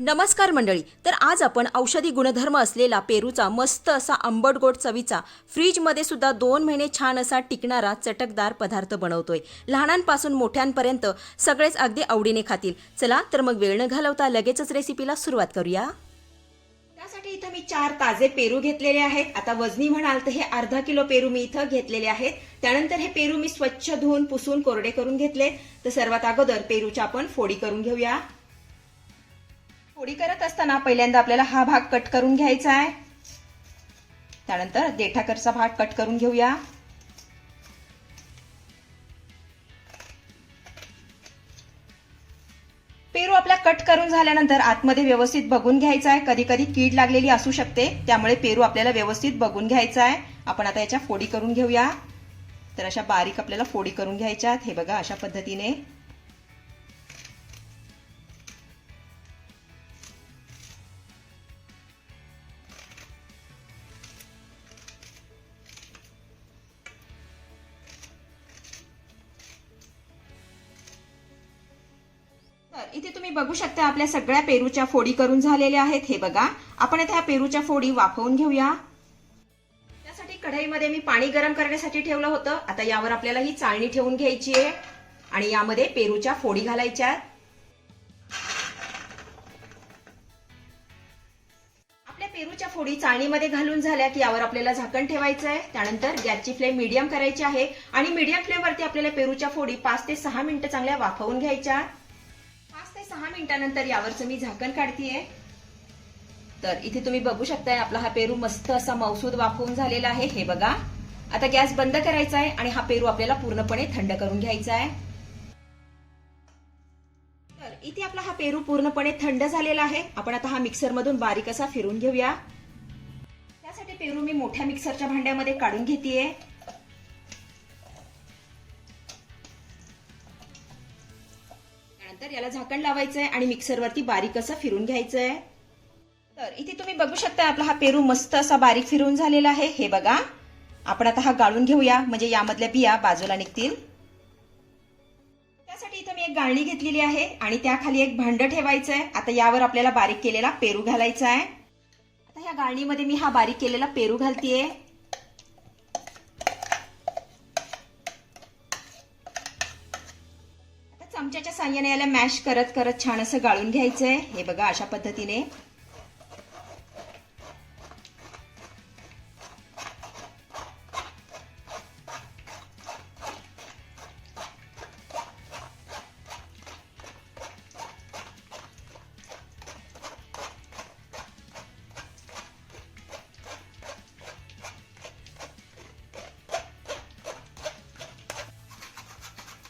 नमस्कार मंडळी तर आज आपण औषधी गुणधर्म असलेला पेरूचा मस्त असा आंबट गोड चवीचा फ्रीजमध्ये सुद्धा दोन महिने छान असा टिकणारा चटकदार पदार्थ बनवतोय. लहानांपासून मोठ्यांपर्यंत सगळेच अगदी आवडीने खातील. चला तर मग वेळ न घालवता लगेचच रेसिपीला सुरुवात करूया. त्यासाठी इथं मी चार ताजे पेरू घेतलेले आहेत. आता वजनी म्हणाल तर हे अर्धा किलो पेरू मी इथं घेतलेले आहेत. त्यानंतर हे पेरू मी स्वच्छ धुवून पुसून कोरडे करून घेतले. तर सर्वात अगोदर पेरूच्या आपण फोडी करून घेऊया. फोडी करत असताना पहिल्यांदा आपल्याला हा भाग कट करून घ्यायचा आहे. त्यानंतर देठाकरचा भाग कट करून घेऊया. पेरू आपला कट करून झाल्यानंतर आतमध्ये व्यवस्थित बघून घ्यायचा आहे. कधी कधी कीड लागलेली असू शकते त्यामुळे पेरू आपल्याला व्यवस्थित बघून घ्यायचा आहे. आपण आता याच्या फोडी करून घेऊया. तर अशा बारीक आपल्याला फोडी करून घ्यायच्या हे बघा अशा पद्धतीने. बघू शकता आपल्या सगळ्या पेरूच्या फोडी करून झालेल्या आहेत. हे बघा आपण आता ह्या पेरूच्या फोडी वाफवून घेऊया. त्यासाठी कढईमध्ये मी पाणी गरम करण्यासाठी ठेवलं होतं. आता यावर आपल्याला ही चाळणी ठेवून घ्यायची आहे आणि यामध्ये पेरूच्या फोडी घालायच्या आपल्या पेरूच्या फोडी चाळणीमध्ये घालून झाल्या की यावर आपल्याला झाकण ठेवायचं आहे. त्यानंतर गॅसची फ्लेम मीडियम करायची आहे आणि मीडियम फ्लेमवरती आपल्याला पेरूच्या फोडी पाच ते सहा मिनिटं चांगल्या वाफवून घ्यायच्या सहा मिनिटानंतर यावरचं मी झाकण काढतीये. तर इथे तुम्ही बघू शकताय आपला हा पेरू मस्त असा मौसूद वाफवून झालेला आहे. हे बघा. आता गॅस बंद करायचा आहे आणि हा पेरू आपल्याला पूर्णपणे थंड करून घ्यायचा आहे तर इथे आपला हा पेरू पूर्णपणे थंड झालेला आहे. आपण आता हा मिक्सर मधून बारीक असा फिरून घेऊया. त्यासाठी पेरू मी मोठ्या मिक्सरच्या भांड्यामध्ये काढून घेतेय. त्यानंतर याला झाकण लावायचंय आणि मिक्सरवरती बारीक असं फिरून घ्यायचंय. तर इथे तुम्ही बघू शकता आपला हा पेरू मस्त असा बारीक फिरून झालेला आहे. हे बघा. आपण आता हा गाळून घेऊया. म्हणजे यामधल्या बिया बाजूला निघतील. त्यासाठी इथं मी एक गाळणी घेतलेली आहे आणि त्याखाली एक भांड ठेवायचं आहे आता यावर आपल्याला बारीक केलेला पेरू घालायचा आहे आता ह्या गाळणीमध्ये मी हा बारीक केलेला पेरू घालतीये. चमच्याच्या साह्याने याला मॅश करत करत छान असं गाळून घ्यायचंय. हे बघा अशा पद्धतीने.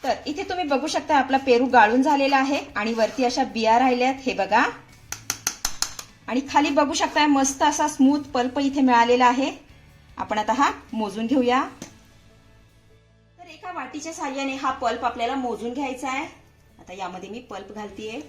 तर इथे तुम्ही बघू शकता आपला पेरू गाळून झालेला आहे आणि वरती अशा बिया राहिल्यात. हे बघा. आणि खाली बघू शकताय मस्त असा स्मूथ पल्प इथे मिळालेला आहे. आपण आता हा मोजून घेऊया. तर एका वाटीच्या साह्याने हा पल्प आपल्याला मोजून घ्यायचा आहे. आता यामध्ये मी पल्प घालतीये.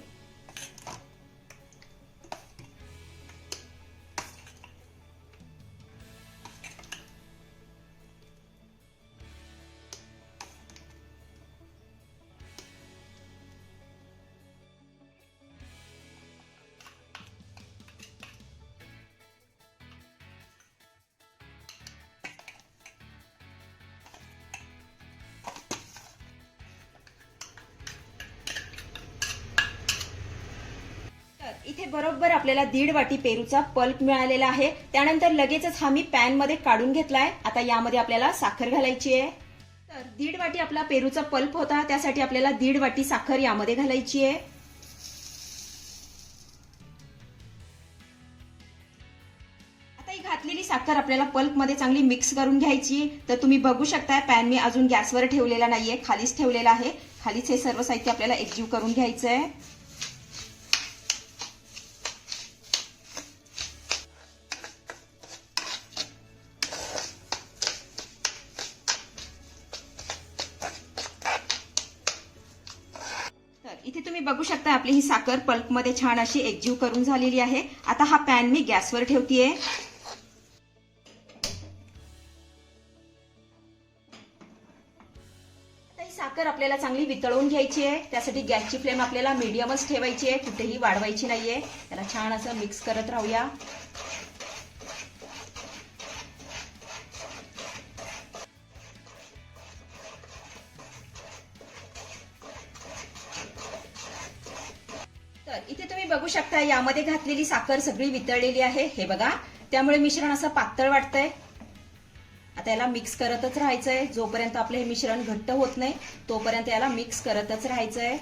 इथे बरोबर आपल्याला दीड वाटी पेरूचा पल्प मिळालेला आहे. त्यानंतर लगेचच हा मी पॅनमध्ये काढून घेतलाय. आता यामध्ये आपल्याला साखर घालायची आहे. तर दीड वाटी आपला पेरूचा पल्प होता. त्यासाठी आपल्याला दीड वाटी साखर यामध्ये घालायची आहे. आता ही घातलेली साखर आपल्याला पल्पमध्ये चांगली मिक्स करून घ्यायची. तर तुम्ही बघू शकताय पॅन मी अजून गॅसवर ठेवलेला नाहीये खालीच ठेवलेला आहे. खालीच हे सर्व साहित्य आपल्याला एकजीव करून घ्यायचं आहे इथे तुम्ही बघू शकता आपली ही साखर पल्पमध्ये छान अशी एकजीव करून झालेली आहे. आता हा पॅन मी गॅसवर ठेवतीये. ही साखर साखर आपल्याला चांगली वितळवून घ्यायची आहे. त्यासाठी गॅसची फ्लेम आपल्याला मीडियमच ठेवायची आहे. कुठेही वाढवायची नाहीये. त्याला छान असं मिक्स करत राहूया. बघू शकता यामध्ये घातलेली साखर सगळी वितळलेली आहे. हे बघा त्यामुळे मिश्रण असं पातळ वाटतंय. आता याला मिक्स करतच राहायचंय. जोपर्यंत आपलं हे मिश्रण घट्ट होत नाही तोपर्यंत याला मिक्स करतच राहायचंय.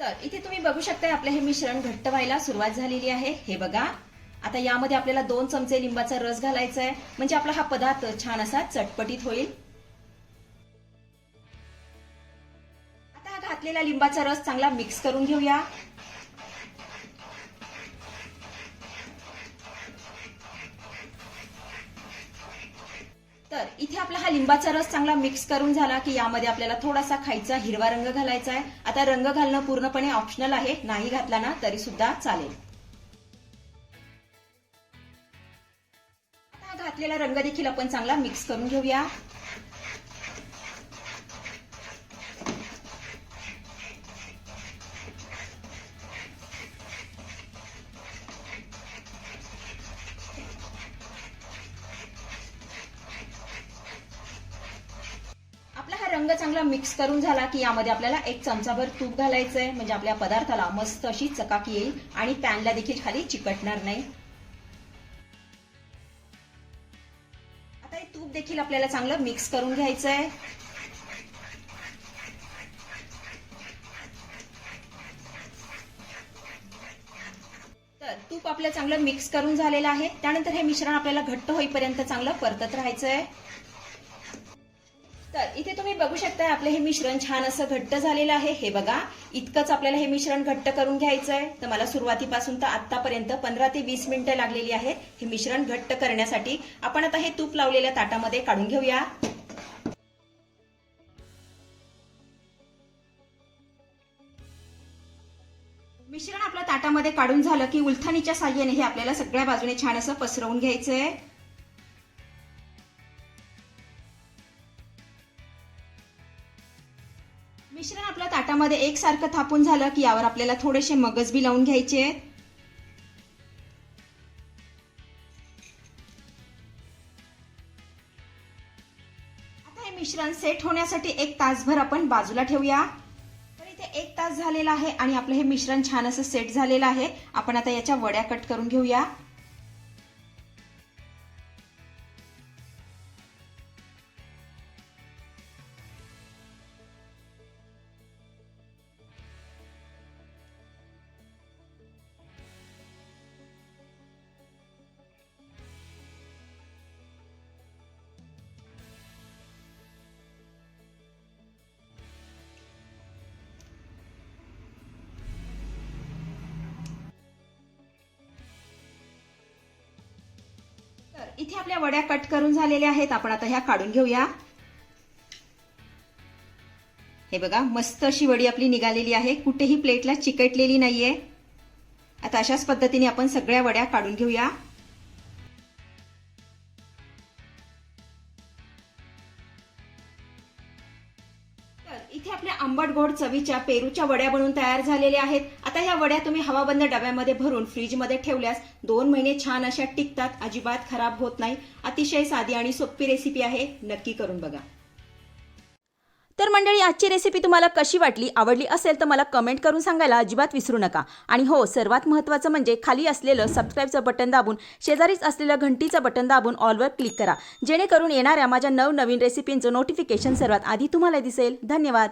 तर इथे तुम्ही बघू शकता आपलं हे मिश्रण घट्ट व्हायला सुरुवात झालेली आहे. हे बघा आता यामध्ये आपल्याला दोन चमचे लिंबाचा रस घालायचा आहे म्हणजे आपला हा पदार्थ छान असा चटपटीत होईल. टाकलेला घातलेला लिंबाचा रस चांगला मिक्स करून घेऊया. तर इथे आपला हा लिंबाचा रस चांगला मिक्स करून झाला की यामध्ये आपल्याला थोडासा खायचा हिरवा रंग घालायचा आहे. आता रंग घालणं पूर्णपणे ऑप्शनल आहे. नाही घातला ना तरी सुद्धा चालेल. आता घातलेला रंग देखील आपण चांगला मिक्स करून घेऊया. रंग चांगला मिक्स करून झाला की यामध्ये आपल्याला एक चमचाभर तूप घालायचंय. म्हणजे आपल्या पदार्थाला मस्त अशी चकाकी येईल आणि पॅनला देखील खाली चिकटणार नाही. आता हे तूप देखील आपल्याला चांगलं मिक्स करून घ्यायचंय. तर तूप आपलं चांगलं मिक्स करून झालेलं आहे. त्यानंतर हे मिश्रण आपल्याला घट्ट होईपर्यंत चांगलं परतत राहायचंय. तर इथे तुम्ही बघू शकता आपलं हे मिश्रण छान असं घट्ट झालेलं आहे. हे बघा इतकंच आपल्याला हे मिश्रण घट्ट करून घ्यायचं आहे तर मला सुरुवातीपासून तर आतापर्यंत पंधरा ते वीस मिनिटं लागलेली आहेत हे मिश्रण घट्ट करण्यासाठी. आपण आता हे तूप लावलेल्या ताटामध्ये काढून घेऊया. मिश्रण आपल्या ताटामध्ये काढून झालं की उलथणीच्या साह्याने हे आपल्याला सगळ्या बाजूने छान असं पसरवून घ्यायचं आहे आपल्या एकसारखं थापून झालं की यावर आपल्याला थोडेसे मगज बी लावून घ्यायचे आहेत. आता हे मिश्रण सेट होण्यासाठी एक तासभर आपण बाजूला ठेवूया. तर इथे एक तास झालेला आहे आणि आपलं हे मिश्रण छान असं सेट झालेलं आहे. आपण आता याच्या वड्या कट करून घेऊया. इथे आपल्या वड्या कट करून झालेल्या आहेत. आपण आता ह्या काढून घेऊया. हे बघा मस्त अशी वडी आपली निघालेली आहे. कुठेही प्लेटला चिकटलेली नाहीये. आता अशाच पद्धतीने आपण सगळ्या वड्या काढून घेऊया. गोड चवीच्या पेरूच्या वड्या बनवून तयार झालेल्या आहेत. आता ह्या वड्या तुम्ही हवाबंद डब्यामध्ये भरून फ्रीजमध्ये ठेवल्यास दोन महिने छान अशा टिकतात. अजिबात खराब होत नाही. अतिशय साधी आणि सोपी रेसिपी आहे. नक्की करून बघा. तर मंडळी आजची रेसिपी तुम्हाला कशी वाटली आवडली असेल तर मला कमेंट करून सांगायला अजिबात विसरू नका. आणि हो सर्वात महत्त्वाचं म्हणजे खाली असलेलं सबस्क्राईबचं बटन दाबून शेजारीच असलेलं घंटीचं बटन दाबून ऑलवर क्लिक करा. जेणेकरून येणाऱ्या माझ्या नवनवीन रेसिपींचं नोटिफिकेशन सर्वात आधी तुम्हाला दिसेल. धन्यवाद.